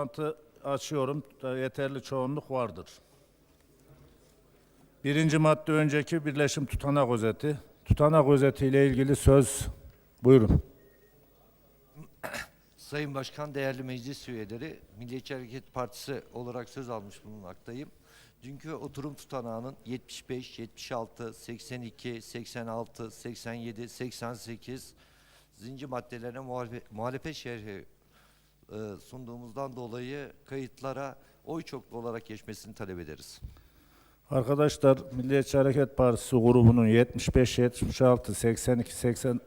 Toplantı açıyorum. Da Yeterli çoğunluk vardır. Birinci madde önceki birleşim tutanak özeti. Tutanak özeti ile ilgili söz buyurun. Sayın Başkan, değerli meclis üyeleri, Milliyetçi Hareket Partisi olarak söz almış bulunmaktayım. Dünkü oturum tutanağının 75, 76, 82, 86, 87, 88 zinci maddelerine muhalefet, muhalefet şerhi e, sunduğumuzdan dolayı kayıtlara oy çoklu olarak geçmesini talep ederiz. Arkadaşlar Milliyetçi Hareket Partisi grubunun 75, 76, 82, 80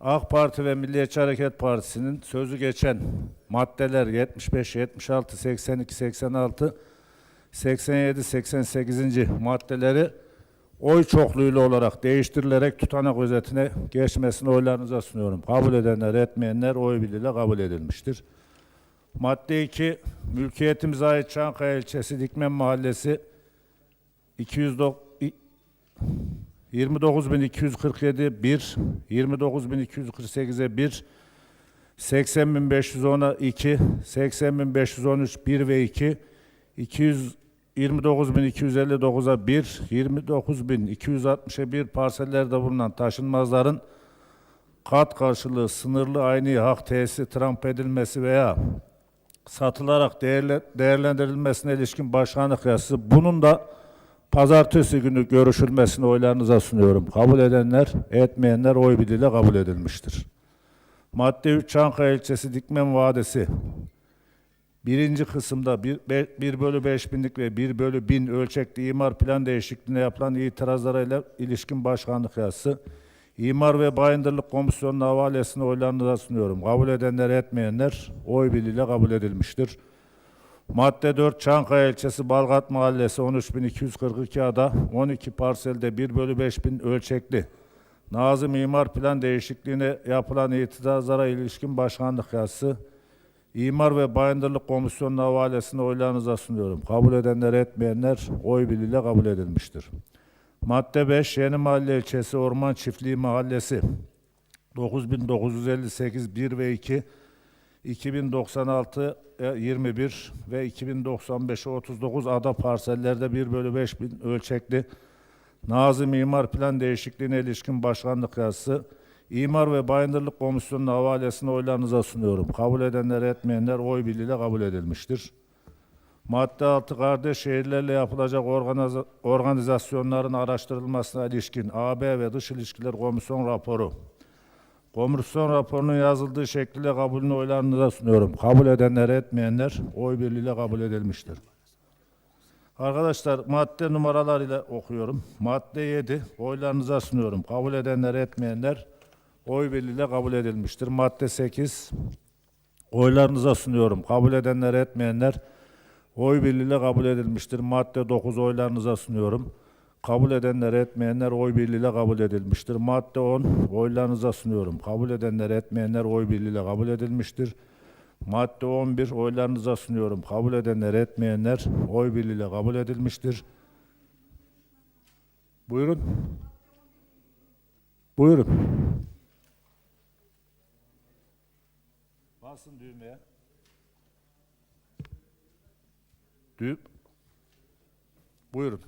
AK Parti ve Milliyetçi Hareket Partisi'nin sözü geçen maddeler 75, 76, 82, 86, 87, 88. maddeleri oy çokluğuyla olarak değiştirilerek tutanak özetine geçmesini oylarınıza sunuyorum. Kabul edenler etmeyenler oy birliğiyle kabul edilmiştir. Madde 2, mülkiyetimize ait Çankaya ilçesi Dikmen Mahallesi 209 29247 1, 29248'e 1, 80510'a 2, 80513 1 ve 2, 229.259'a 1, 29.260'a 1 parsellerde bulunan taşınmazların kat karşılığı sınırlı aynı hak tesisi tramp edilmesi veya satılarak değerle, değerlendirilmesine ilişkin başkanlık yasası bunun da pazartesi günü görüşülmesini oylarınıza sunuyorum. Kabul edenler, etmeyenler oy birliğiyle kabul edilmiştir. Madde 3 Çankaya ilçesi Dikmen Vadisi. Birinci kısımda 1 bölü 5 binlik ve 1 bölü 1000 ölçekli imar plan değişikliğine yapılan itirazlara ile ilişkin başkanlık yazısı. İmar ve Bayındırlık Komisyonu'nun havalesini oylarınıza sunuyorum. Kabul edenler etmeyenler oy birliğiyle kabul edilmiştir. Madde 4 Çankaya ilçesi Balgat Mahallesi 13.242 ada 12 parselde 1 bölü 5 bin ölçekli. Nazım İmar Plan değişikliğine yapılan itirazlara ilişkin başkanlık yazısı. İmar ve Bayındırlık Komisyonu'nun havalesini oylarınıza sunuyorum. Kabul edenler etmeyenler oy birliğiyle kabul edilmiştir. Madde 5 Yeni Mahalle ilçesi Orman Çiftliği Mahallesi 9958 1 ve 2 2096 e, 21 ve 2095 39 ada parsellerde 1 bölü 5 bin ölçekli Nazım İmar Plan değişikliğine ilişkin başkanlık yazısı İmar ve Bayındırlık Komisyonu'nun havalesini oylarınıza sunuyorum. Kabul edenler etmeyenler oy birliğiyle kabul edilmiştir. Madde 6 kardeş şehirlerle yapılacak organiza- organizasyonların araştırılmasına ilişkin AB ve Dış İlişkiler Komisyon raporu. Komisyon raporunun yazıldığı şekliyle kabulünü oylarınıza sunuyorum. Kabul edenler etmeyenler oy birliğiyle kabul edilmiştir. Arkadaşlar madde numaralarıyla okuyorum. Madde 7 oylarınıza sunuyorum. Kabul edenler etmeyenler oy birliğiyle kabul edilmiştir. Madde 8 oylarınıza sunuyorum. Kabul edenler etmeyenler oy birliğiyle kabul edilmiştir. Madde 9 oylarınıza sunuyorum. Kabul edenler etmeyenler oy birliğiyle kabul edilmiştir. Madde 10 oylarınıza sunuyorum. Kabul edenler etmeyenler oy birliğiyle kabul edilmiştir. Madde 11 oylarınıza sunuyorum. Kabul edenler etmeyenler oy birliğiyle kabul edilmiştir. Buyurun. Buyurun. Basın düğmeye. Düğüm. Buyurun.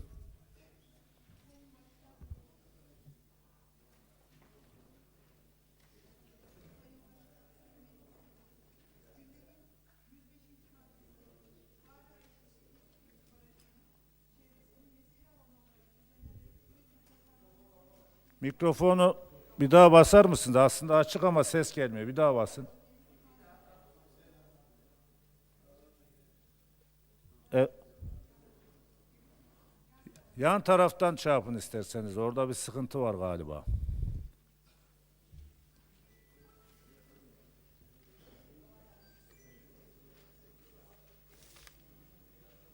Mikrofonu bir daha basar mısınız? Aslında açık ama ses gelmiyor. Bir daha basın. Yan taraftan çarpın isterseniz. Orada bir sıkıntı var galiba.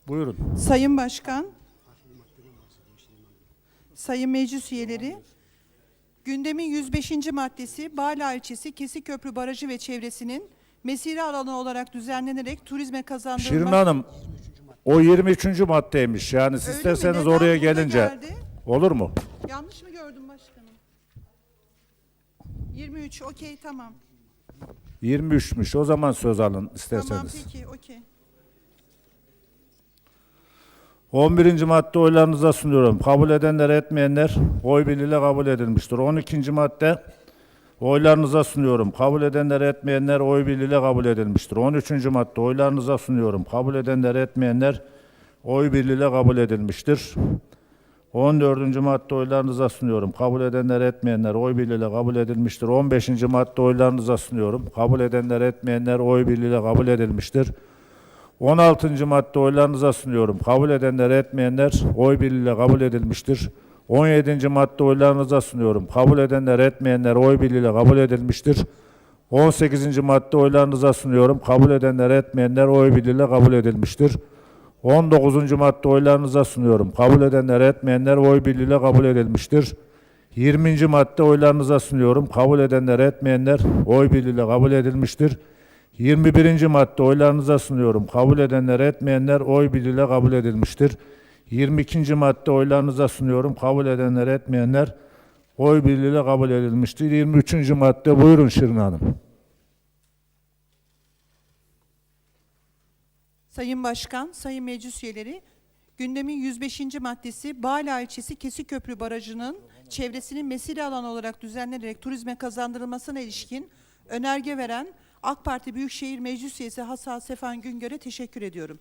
Buyurun. Sayın Başkan, Sayın Meclis Üyeleri, gündemin 105. maddesi Bağla ilçesi Kesikköprü Barajı ve çevresinin mesire alanı olarak düzenlenerek turizme kazandırılmak... Şirin Hanım, o 23. maddeymiş. Yani siz Öyle mi? isterseniz Neden oraya burada gelince. geldi? Olur mu? Yanlış mı gördüm başkanım? 23, okey tamam. 23'müş. O zaman söz alın isterseniz. Tamam peki okey. 11. madde oylarınıza sunuyorum. Kabul edenler etmeyenler oy birliğiyle kabul edilmiştir. 12. madde oylarınıza sunuyorum. Kabul edenler etmeyenler oy birliğiyle kabul edilmiştir. 13. madde oylarınıza sunuyorum. Kabul edenler etmeyenler oy birliğiyle kabul edilmiştir. 14. madde oylarınıza sunuyorum. Kabul edenler etmeyenler oy birliğiyle kabul edilmiştir. 15. madde oylarınıza sunuyorum. Kabul edenler etmeyenler oy birliğiyle kabul edilmiştir. 16. madde oylarınıza sunuyorum. Kabul edenler etmeyenler oy birliğiyle kabul edilmiştir. 17. madde oylarınıza sunuyorum. Kabul edenler etmeyenler oy birliğiyle kabul edilmiştir. 18. madde oylarınıza sunuyorum. Kabul edenler etmeyenler oy birliğiyle kabul edilmiştir. 19. madde oylarınıza sunuyorum. Kabul edenler etmeyenler oy birliğiyle kabul edilmiştir. 20. madde oylarınıza sunuyorum. Kabul edenler etmeyenler oy birliğiyle kabul edilmiştir. 21. madde oylarınıza sunuyorum. Kabul edenler etmeyenler oy birliğiyle kabul edilmiştir. 22. madde oylarınıza sunuyorum. Kabul edenler etmeyenler oy birliğiyle kabul edilmiştir. 23. madde buyurun Şirin Hanım. Sayın Başkan, Sayın Meclis Üyeleri, gündemin 105. maddesi Bağla ilçesi Kesiköprü Barajı'nın çevresinin mesire alanı olarak düzenlenerek turizme kazandırılmasına ilişkin önerge veren AK Parti Büyükşehir Meclis Üyesi Hasan Sefan Güngör'e teşekkür ediyorum.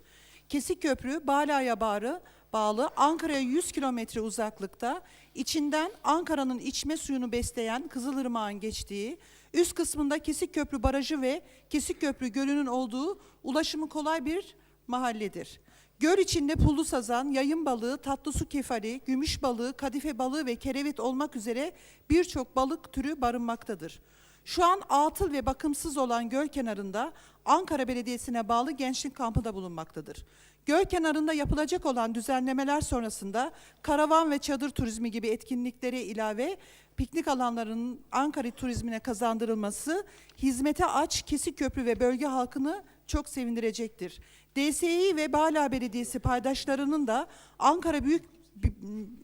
Kesikköprü, Bağla'ya bağlı, bağlı Ankara'ya 100 kilometre uzaklıkta, içinden Ankara'nın içme suyunu besleyen Kızılırmak'ın geçtiği, üst kısmında Kesikköprü Barajı ve Kesikköprü Gölü'nün olduğu ulaşımı kolay bir mahalledir. Göl içinde pullu sazan, yayın balığı, tatlı su kefali, gümüş balığı, kadife balığı ve kerevit olmak üzere birçok balık türü barınmaktadır. Şu an atıl ve bakımsız olan göl kenarında Ankara Belediyesi'ne bağlı gençlik kampı da bulunmaktadır. Göl kenarında yapılacak olan düzenlemeler sonrasında karavan ve çadır turizmi gibi etkinliklere ilave piknik alanlarının Ankara turizmine kazandırılması hizmete aç Kesikköprü ve bölge halkını çok sevindirecektir. DSİ ve Bağla Belediyesi paydaşlarının da Ankara Büyük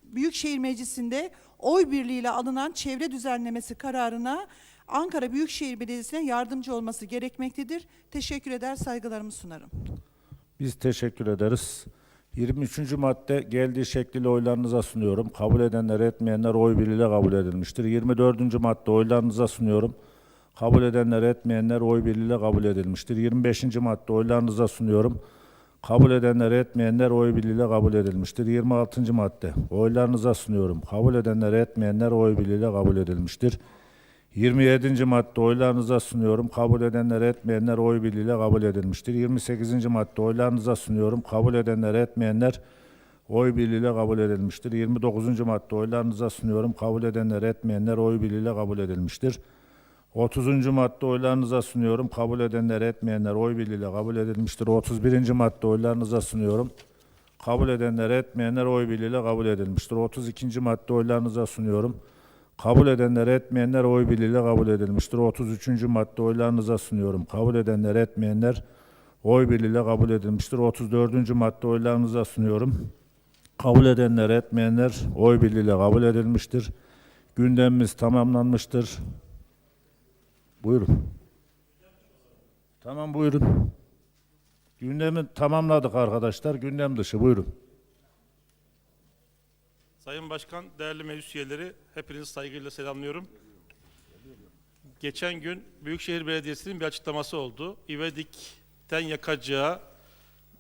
Büyükşehir Meclisi'nde oy birliğiyle alınan çevre düzenlemesi kararına Ankara Büyükşehir Belediyesi'ne yardımcı olması gerekmektedir. Teşekkür eder, saygılarımı sunarım. Biz teşekkür ederiz. 23. madde geldiği şekliyle oylarınıza sunuyorum. Kabul edenler etmeyenler oy birliğiyle kabul edilmiştir. 24. madde oylarınıza sunuyorum. Kabul edenler etmeyenler oy birliğiyle kabul edilmiştir. 25. madde oylarınıza sunuyorum. Kabul edenler etmeyenler oy birliğiyle kabul edilmiştir. 26. madde oylarınıza sunuyorum. Kabul edenler etmeyenler oy birliğiyle kabul edilmiştir. 27. madde oylarınıza sunuyorum. Kabul edenler etmeyenler oy birliğiyle kabul edilmiştir. 28. madde oylarınıza sunuyorum. Kabul edenler etmeyenler oy birliğiyle kabul edilmiştir. 29. madde oylarınıza sunuyorum. Kabul edenler etmeyenler oy birliğiyle kabul edilmiştir. 30. madde oylarınıza sunuyorum. Kabul edenler etmeyenler oy birliğiyle kabul edilmiştir. 31. madde oylarınıza sunuyorum. Kabul edenler etmeyenler oy birliğiyle kabul edilmiştir. 32. madde oylarınıza sunuyorum. Kabul edenler etmeyenler oy birliğiyle kabul edilmiştir. 33. madde oylarınıza sunuyorum. Kabul edenler etmeyenler oy birliğiyle kabul edilmiştir. 34. madde oylarınıza sunuyorum. Kabul edenler etmeyenler oy birliğiyle kabul edilmiştir. Gündemimiz tamamlanmıştır. Buyurun. Tamam buyurun. Gündemi tamamladık arkadaşlar. Gündem dışı buyurun. Sayın Başkan, değerli meclis üyeleri, hepinizi saygıyla selamlıyorum. Geçen gün Büyükşehir Belediyesi'nin bir açıklaması oldu. İvedik'ten Yakacağı,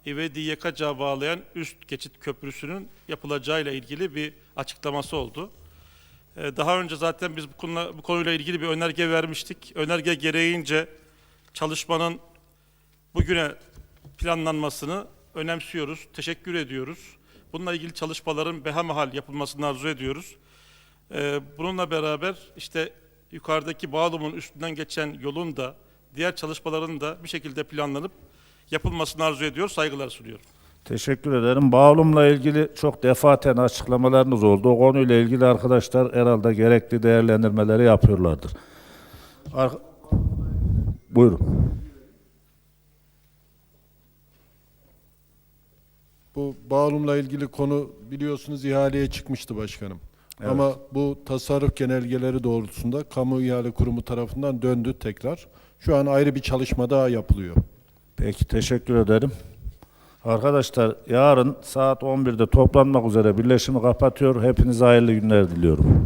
İvedik'i Yakacağı bağlayan üst geçit köprüsünün yapılacağıyla ilgili bir açıklaması oldu. Ee, Daha önce zaten biz bu, konuyla, bu konuyla ilgili bir önerge vermiştik. Önerge gereğince çalışmanın bugüne planlanmasını önemsiyoruz, teşekkür ediyoruz. Bununla ilgili çalışmaların behamahal yapılmasını arzu ediyoruz. Ee, bununla beraber işte yukarıdaki Bağlum'un üstünden geçen yolun da diğer çalışmaların da bir şekilde planlanıp yapılmasını arzu ediyor, saygılar sunuyorum. Teşekkür ederim. Bağlumla ilgili çok defaten açıklamalarınız oldu. O konuyla ilgili arkadaşlar herhalde gerekli değerlendirmeleri yapıyorlardır. Ar- Buyurun. Bu bağlumla ilgili konu biliyorsunuz ihaleye çıkmıştı başkanım. Evet. Ama bu tasarruf genelgeleri doğrultusunda kamu ihale kurumu tarafından döndü tekrar. Şu an ayrı bir çalışma daha yapılıyor. Peki teşekkür ederim. Arkadaşlar yarın saat 11'de toplanmak üzere birleşimi kapatıyor. Hepinize hayırlı günler diliyorum.